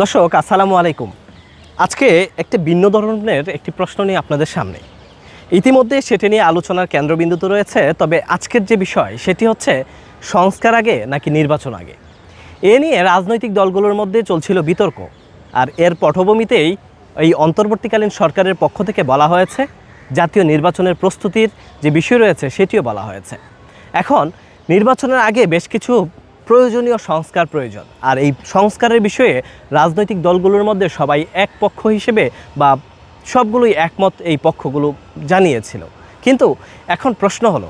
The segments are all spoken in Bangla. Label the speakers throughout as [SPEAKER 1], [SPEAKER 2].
[SPEAKER 1] দর্শক, আসসালামু আলাইকুম। আজকে একটি ভিন্ন ধরনের একটি প্রশ্ন নিয়ে আপনাদের সামনে। ইতিমধ্যে সেটি নিয়ে আলোচনার কেন্দ্রবিন্দুতে রয়েছে, তবে আজকের যে বিষয় সেটি হচ্ছে সংস্কার আগে নাকি নির্বাচন আগে? এ নিয়ে রাজনৈতিক দলগুলোর মধ্যে চলছিল বিতর্ক, আর এর পটভূমিতেই এই অন্তর্বর্তীকালীন সরকারের পক্ষ থেকে বলা হয়েছে, জাতীয় নির্বাচনের প্রস্তুতির যে বিষয় রয়েছে সেটিও বলা হয়েছে। এখন নির্বাচনের আগে বেশ কিছু প্রয়োজনীয় সংস্কার প্রয়োজন। আর এই সংস্কারের বিষয়ে রাজনৈতিক দলগুলোর মধ্যে সবাই এক পক্ষ হিসেবে বা সবগুলোই একমত এই পক্ষগুলো জানিয়েছিল। কিন্তু এখন প্রশ্ন হলো,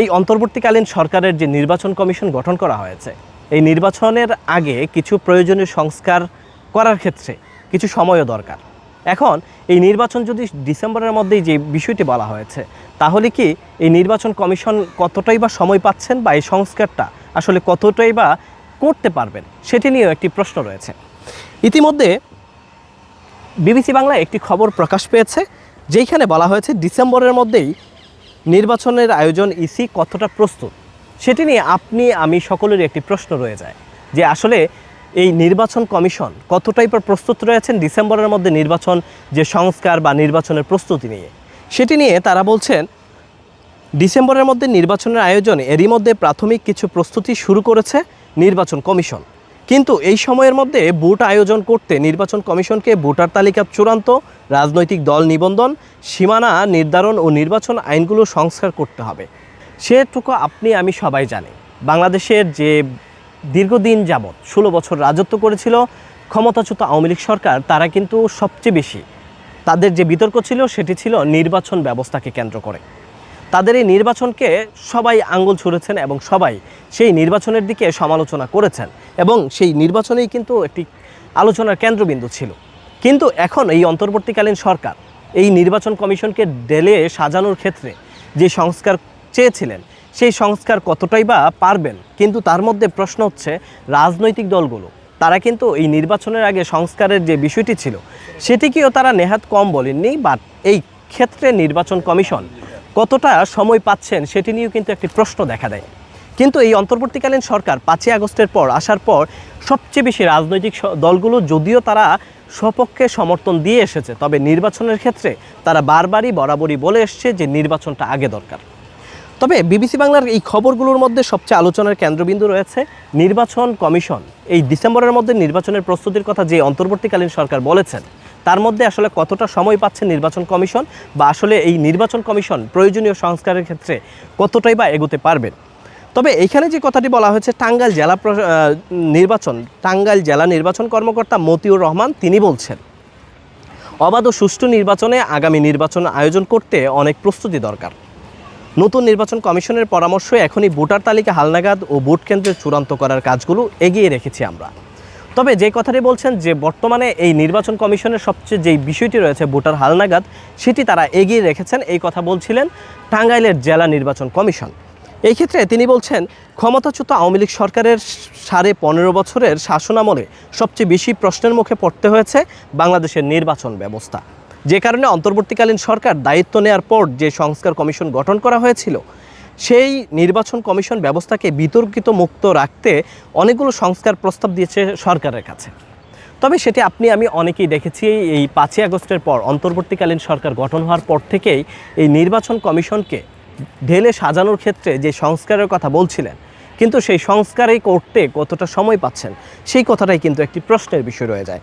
[SPEAKER 1] এই অন্তর্বর্তীকালীন সরকারের যে নির্বাচন কমিশন গঠন করা হয়েছে, এই নির্বাচনের আগে কিছু প্রয়োজনীয় সংস্কার করার ক্ষেত্রে কিছু সময়ও দরকার। এখন এই নির্বাচন যদি ডিসেম্বরের মধ্যেই যে বিষয়টি বলা হয়েছে, তাহলে কি এই নির্বাচন কমিশন কতটাই বা সময় পাচ্ছেন বা এই সংস্কারটা আসলে কতটাই বা করতে পারবেন সেটি নিয়েও একটি প্রশ্ন রয়েছে। ইতিমধ্যে বিবিসি বাংলা একটি খবর প্রকাশ পেয়েছে, যেইখানে বলা হয়েছে ডিসেম্বরের মধ্যেই নির্বাচনের আয়োজন ইসি কতটা প্রস্তুত, সেটি নিয়ে আপনি, আমি সকলেরই একটি প্রশ্ন রয়ে যায় যে আসলে এই নির্বাচন কমিশন কতটাই পর প্রস্তুত রয়েছেন ডিসেম্বরের মধ্যে নির্বাচন যে সংস্কার বা নির্বাচনের প্রস্তুতি নিয়ে। সেটি নিয়ে তারা বলছেন ডিসেম্বরের মধ্যে নির্বাচনের আয়োজন এরই মধ্যে প্রাথমিক কিছু প্রস্তুতি শুরু করেছে নির্বাচন কমিশন। কিন্তু এই সময়ের মধ্যে ভোট আয়োজন করতে নির্বাচন কমিশনকে ভোটার তালিকা চূড়ান্ত, রাজনৈতিক দল নিবন্ধন, সীমানা নির্ধারণ ও নির্বাচন আইনগুলো সংস্কার করতে হবে। সেটুকু আপনি, আমি সবাই জানি। বাংলাদেশের যে দীর্ঘদিন যাবৎ ষোলো বছর রাজত্ব করেছিল ক্ষমতাচ্যুত আওয়ামী লীগ সরকার, তারা কিন্তু সবচেয়ে বেশি। তাদের যে বিতর্ক ছিল, সেটি ছিল নির্বাচন ব্যবস্থাকে কেন্দ্র করে। তাদের এই নির্বাচনকে সবাই আঙ্গুল ছুঁড়েছেন এবং সবাই সেই নির্বাচনের দিকে সমালোচনা করেছেন এবং সেই নির্বাচনেই কিন্তু একটি আলোচনার কেন্দ্রবিন্দু ছিল। কিন্তু এখন এই অন্তর্বর্তীকালীন সরকার এই নির্বাচন কমিশনকে ডেলে সাজানোর ক্ষেত্রে যে সংস্কার চেয়েছিলেন, সেই সংস্কার কতটাই বা পারবেন? কিন্তু তার মধ্যে প্রশ্ন হচ্ছে রাজনৈতিক দলগুলো। তারা কিন্তু এই নির্বাচনের আগে সংস্কারের যে বিষয়টি ছিল, সেটিকেও তারা নেহাত কম বলেননি, বাট এই ক্ষেত্রে নির্বাচন কমিশন কতটা সময় পাচ্ছেন সেটি নিয়েও কিন্তু একটি প্রশ্ন দেখা দেয়। কিন্তু এই অন্তর্বর্তীকালীন সরকার পাঁচই আগস্টের পর আসার পর সবচেয়ে বেশি রাজনৈতিক দলগুলো যদিও তারা স্বপক্ষে সমর্থন দিয়ে এসেছে, তবে নির্বাচনের ক্ষেত্রে তারা বারবারই বরাবরই বলে এসছে যে নির্বাচনটা আগে দরকার। তবে বিবিসি বাংলার এই খবরগুলোর মধ্যে সবচেয়ে আলোচনার কেন্দ্রবিন্দু রয়েছে নির্বাচন কমিশন। এই ডিসেম্বরের মধ্যে নির্বাচনের প্রস্তুতির কথা যে অন্তর্বর্তীকালীন সরকার বলেছেন তার মধ্যে আসলে কতটা সময় পাচ্ছে নির্বাচন কমিশন বা আসলে এই নির্বাচন কমিশন প্রয়োজনীয় সংস্কারের ক্ষেত্রে কতটাই বা এগোতে পারবেন তবে এখানে যে কথাটি বলা হয়েছে, টাঙ্গাইল জেলা নির্বাচন, টাঙ্গাইল জেলা নির্বাচন কর্মকর্তা মতিউর রহমান তিনি বলছেন, অবাধ ও সুষ্ঠু নির্বাচনে আগামী নির্বাচন আয়োজন করতে অনেক প্রস্তুতি দরকার। নতুন নির্বাচন কমিশনের পরামর্শ এখনই ভোটার তালিকা হালনাগাদ ও ভোট কেন্দ্রের চূড়ান্ত করার কাজগুলো এগিয়ে রেখেছি আমরা। তবে যে কথাটি বলছেন যে বর্তমানে এই নির্বাচন কমিশনের সবচেয়ে যেই বিষয়টি রয়েছে ভোটার হালনাগাদ, সেটি তারা এগিয়ে রেখেছেন। এই কথা বলছিলেন টাঙ্গাইলের জেলা নির্বাচন কমিশন। এই ক্ষেত্রে তিনি বলছেন, ক্ষমতাচ্যুত আওয়ামী লীগ সরকারের সাড়ে পনেরো বছরের শাসনামলে সবচেয়ে বেশি প্রশ্নের মুখে পড়তে হয়েছে বাংলাদেশের নির্বাচন ব্যবস্থা। যে কারণে অন্তর্বর্তীকালীন সরকার দায়িত্ব নেওয়ার পর যে সংস্কার কমিশন গঠন করা হয়েছিল সেই নির্বাচন কমিশন ব্যবস্থাকে বিতর্কিত মুক্ত রাখতে অনেকগুলো সংস্কার প্রস্তাব দিয়েছে সরকারের কাছে। তবে সেটি আপনি, আমি অনেকেই দেখেছি এই পাঁচই আগস্টের পর অন্তর্বর্তীকালীন সরকার গঠন হওয়ার পর থেকেই এই নির্বাচন কমিশনকে ঢেলে সাজানোর ক্ষেত্রে যে সংস্কারের কথা বলছিলেন, কিন্তু সেই সংস্কারই করতে কতটা সময় পাচ্ছেন, সেই কথাটাই কিন্তু একটি প্রশ্নের বিষয় রয়ে যায়।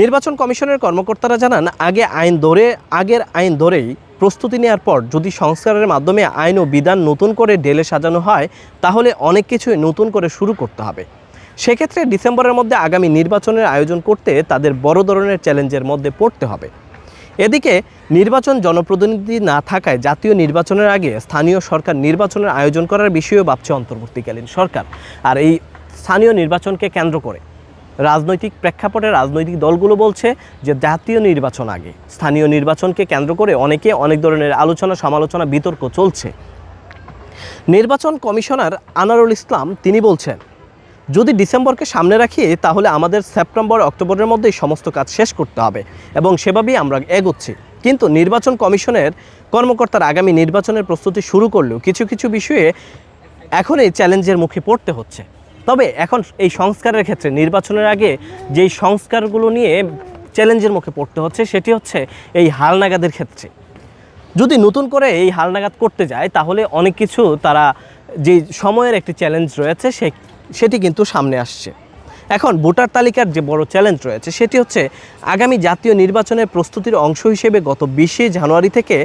[SPEAKER 1] নির্বাচন কমিশনের কর্মকর্তারা জানান, আগে আইন ধরে, আগের আইন ধরেই প্রস্তুতি নেওয়ার পর যদি সংস্কারের মাধ্যমে আইন ও বিধান নতুন করে ঢেলে সাজানো হয়, তাহলে অনেক কিছুই নতুন করে শুরু করতে হবে। সেক্ষেত্রে ডিসেম্বরের মধ্যে আগামী নির্বাচনের আয়োজন করতে তাদের বড় ধরনের চ্যালেঞ্জের মধ্যে পড়তে হবে। এদিকে, নির্বাচন জনপ্রতিনিধি না থাকায় জাতীয় নির্বাচনের আগে স্থানীয় সরকার নির্বাচনের আয়োজন করার বিষয়েও ভাবছে অন্তর্বর্তীকালীন সরকার। আর এই স্থানীয় নির্বাচনকে কেন্দ্র করে রাজনৈতিক প্রেক্ষাপটে রাজনৈতিক দলগুলো বলছে যে জাতীয় নির্বাচন আগে। স্থানীয় নির্বাচনকে কেন্দ্র করে অনেকে অনেক ধরনের আলোচনা সমালোচনা বিতর্ক চলছে। নির্বাচন কমিশনার আনারুল ইসলাম তিনি বলছেন, যদি ডিসেম্বরকে সামনে রাখি তাহলে আমাদের সেপ্টেম্বর, অক্টোবরের মধ্যেই সমস্ত কাজ শেষ করতে হবে এবং সেভাবেই আমরা এগোচ্ছি। কিন্তু নির্বাচন কমিশনের কর্মকর্তারা আগামী নির্বাচনের প্রস্তুতি শুরু করলেও কিছু কিছু বিষয়ে এখনই চ্যালেঞ্জের মুখে পড়তে হচ্ছে। তবে এখন এই সংস্কারের ক্ষেত্রে, নির্বাচনের আগে যেই সংস্কারগুলো নিয়ে চ্যালেঞ্জের মুখে পড়তে হচ্ছে, সেটি হচ্ছে এই হালনাগাদের ক্ষেত্রে। যদি নতুন করে এই হালনাগাদ করতে যায়, তাহলে অনেক কিছু তারা যে সময়ের একটি চ্যালেঞ্জ রয়েছে, সে, সেটি কিন্তু সামনে আসছে। এখন ভোটার তালিকার যে বড় চ্যালেঞ্জ রয়েছে, সেটি হচ্ছে আগামী জাতীয় নির্বাচনের প্রস্তুতির অংশ হিসেবে গত বিশে জানুয়ারি থেকে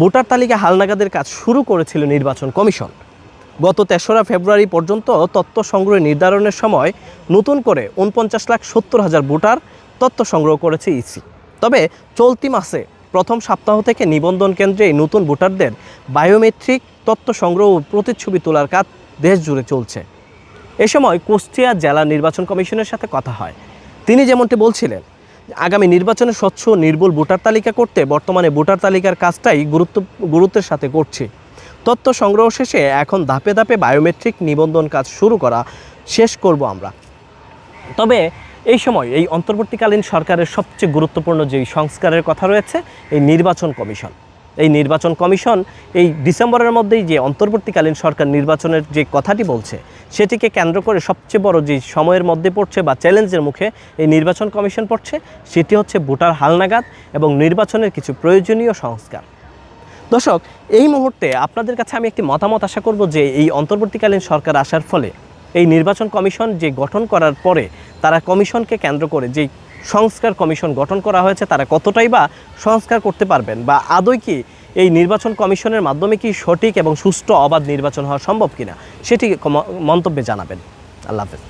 [SPEAKER 1] ভোটার তালিকা হালনাগাদের কাজ শুরু করেছিল নির্বাচন কমিশন। গত তেসরা ফেব্রুয়ারি পর্যন্ত তথ্য সংগ্রহ নির্ধারণের সময় নতুন করে উনপঞ্চাশ লাখ সত্তর হাজার ভোটার তথ্য সংগ্রহ করেছে ইসি। তবে চলতি মাসে প্রথম সপ্তাহ থেকে নিবন্ধন কেন্দ্রে নতুন ভোটারদের বায়োমেট্রিক তথ্য সংগ্রহ ও প্রতিচ্ছবি তোলার কাজ দেশ জুড়ে চলছে। এ সময় কুষ্টিয়া জেলা নির্বাচন কমিশনের সাথে কথা হয়। তিনি যেমনটি বলছিলেন, আগামী নির্বাচনে স্বচ্ছ নির্ভুল ভোটার তালিকা করতে বর্তমানে ভোটার তালিকার কাজটাই গুরুত্ব গুরুত্বের সাথে করছি। তথ্য সংগ্রহ শেষে এখন ধাপে ধাপে বায়োমেট্রিক নিবন্ধন কাজ শুরু করা শেষ করব আমরা। তবে এই সময় এই অন্তর্বর্তীকালীন সরকারের সবচেয়ে গুরুত্বপূর্ণ যেই সংস্কারের কথা রয়েছে, এই নির্বাচন কমিশন। এই নির্বাচন কমিশন এই ডিসেম্বরের মধ্যেই যে অন্তর্বর্তীকালীন সরকার নির্বাচনের যে কথাটি বলছে, সেটিকে কেন্দ্র করে সবচেয়ে বড় যে সময়ের মধ্যে পড়ছে বা চ্যালেঞ্জের মুখে এই নির্বাচন কমিশন পড়ছে, সেটি হচ্ছে ভোটার হালনাগাদ এবং নির্বাচনের কিছু প্রয়োজনীয় সংস্কার। দর্শক, এই মুহূর্তে আপনাদের কাছে আমি একটি মতামত আশা করব যে এই অন্তর্বর্তীকালীন সরকার আসার ফলে এই নির্বাচন কমিশন যে গঠন করার পরে তারা কমিশনকে কেন্দ্র করে যে সংস্কার কমিশন গঠন করা হয়েছে, তারা কতটাই বা সংস্কার করতে পারবেন বা আদৌ কি এই নির্বাচন কমিশনের মাধ্যমে কি সঠিক এবং সুষ্ঠু অবাধ নির্বাচন হওয়া সম্ভব কিনা, সেটি মন্তব্যে জানাবেন। আল্লাহ হাফেজ।